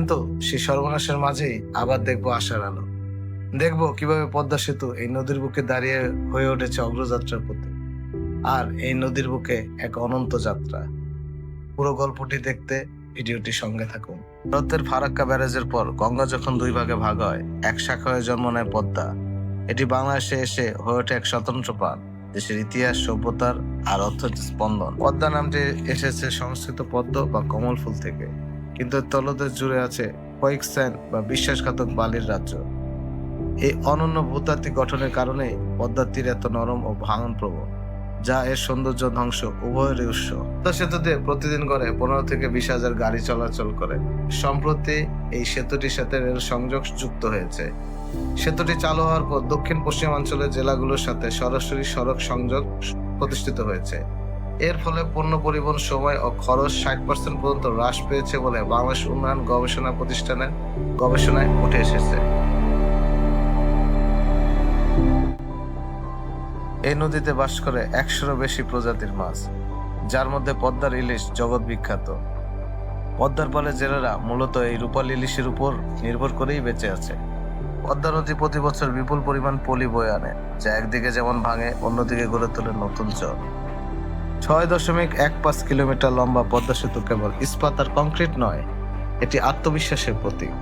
কিন্তু সেই সর্বনাশের মাঝেই আবার দেখব আশার আলো। দেখব কীভাবে পদ্মা সেতু এই নদীর বুকে দাঁড়িয়ে হয়ে উঠেছে অগ্রযাত্রার প্রতি আর এই নদীর বুকে এক অনন্ত যাত্রা। পুরো গল্পটি দেখতে ভিডিওটি সঙ্গে থাকুন। ভারতের ফারাক্কা ব্যারেজের পর গঙ্গা যখন দুই ভাগে ভাগ হয়, এক শাখা হয়ে জন্ম নেয় পদ্মা। এটি বাংলাদেশে এসে হয়ে ওঠে এক স্বতন্ত্র প্রাণ দেশের ইতিহাস, সভ্যতার আর অর্থনীতির স্পন্দন। পদ্মা নামটি এসেছে সংস্কৃত পদ্ম বা কমল ফুল থেকে। কিন্তু তলদেশ জুড়ে আছে কয়েক স্যান বা বিশ্বাসঘাতক বালির রাজ্য। এই অনন্য ভূতাত্ত্বিক গঠনের কারণে পদ্মার এত নরম ও ভাঙন প্রবণ যা এর সৌন্দর্য ধ্বংস উভয়েরই উৎস। পদ্মা সেতুতে প্রতিদিন করে পনেরো থেকে বিশ হাজার গাড়ি চলাচল করে। সম্প্রতি এই সেতুটির সাথে রেল সংযোগ যুক্ত হয়েছে। সেতুটি চালু হওয়ার পর দক্ষিণ পশ্চিমাঞ্চলের জেলাগুলোর সাথে সরাসরি সড়ক সংযোগ প্রতিষ্ঠিত হয়েছে। এর ফলে পণ্য পরিবহন সময় ও খরচ ষাট পার্সেন্ট পর্যন্ত হ্রাস পেয়েছে বলে বাংলাদেশ উন্নয়ন গবেষণা প্রতিষ্ঠানের গবেষণায় উঠে এসেছে। এই নদীতে বাস করে একশোরও বেশি প্রজাতির মাছ, যার মধ্যে পদ্মার ইলিশ জগৎ বিখ্যাত। পদ্মার পালে জেলেরা মূলত এই রূপাল ইলিশের উপর নির্ভর করেই বেঁচে আছে। পদ্মা নদী প্রতি বছর বিপুল পরিমাণ পলি বয়ে আনে, যা একদিকে যেমন ভাঙে, অন্যদিকে গড়ে তোলে নতুন চর ছয় দশমিক এক পাঁচ কিলোমিটার লম্বা পদ্মা সেতু কেবল ইস্পাত আর কংক্রিট নয়, এটি আত্মবিশ্বাসের প্রতীক।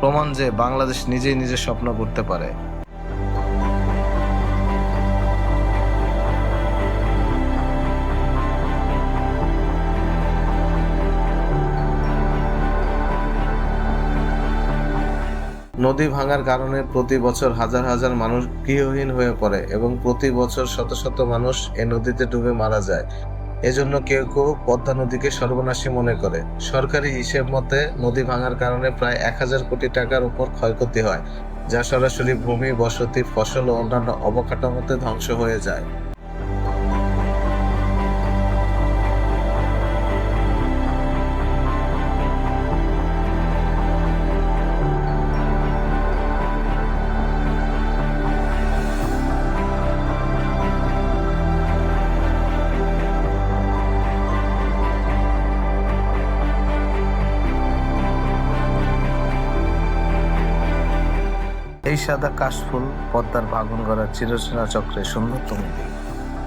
প্রমাণ যে বাংলাদেশ নিজেই নিজের স্বপ্ন করতে পারে। নদী ভাঙার কারণে প্রতি বছর হাজার হাজার মানুষ গৃহহীন হয়ে পড়ে এবং প্রতি বছর শত শত মানুষ এ নদীতে ডুবে মারা যায়। এজন্য কেউ কেউ পদ্মা নদীকে সর্বনাশী মনে করে। সরকারি হিসেব মতে, নদী ভাঙার কারণে প্রায় এক হাজার কোটি টাকার উপর ক্ষয়ক্ষতি হয়, যা সরাসরি ভূমি, বসতি, ফসল ও অন্যান্য অবকাঠামোতে ধ্বংস হয়ে যায়। এই সাদা কাশফুল পদ্মার ভাঙন গড়ার চিরচেনা চক্রে সুন্দরতম দিক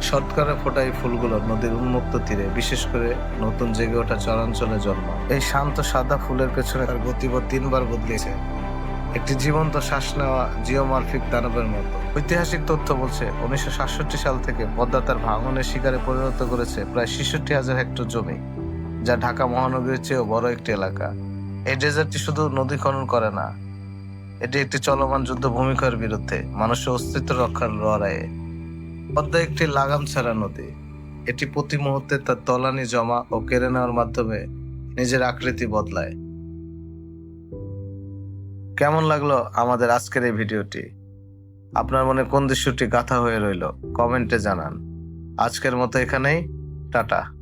শতকরা ফোটা এই ফুলগুলো নদীর উন্মুক্ত তীরে, বিশেষ করে নতুন জেগে ওঠা চরাঞ্চলে জন্ম। এই শান্ত সাদা ফুলের পেছনে তার গতিপথ তিনবার বদলেছে। একটি জীবন্ত শ্বাস নেওয়া জিওমার্ফিক দানবের মতো। ঐতিহাসিক তথ্য বলছে, উনিশশো সাতষট্টি সাল থেকে পদ্মা তার ভাঙনের শিকারে পরিণত করেছে প্রায় ছেষট্টি হাজার হেক্টর জমি, যা ঢাকা মহানগরীর চেয়েও বড় একটি এলাকা। এই ডেজার্টটি শুধু নদী খনন করে না এটি একটি চলমান যুদ্ধ ভূমিকার বিরুদ্ধে মানুষের অস্তিত্ব রক্ষার লড়াইয়ে। পদ্মা একটি লাগাম ছাড়া নদী। এটি প্রতি মুহূর্তে তার তলানি জমা ও কেড়ে নেওয়ার মাধ্যমে নিজের আকৃতি বদলায়। কেমন লাগল আমাদের আজকের এই ভিডিওটি? আপনার মনে কোন দৃশ্যটি গাথা হয়ে রইল? কমেন্টে জানান। আজকের মতো এখানেই। টাটা।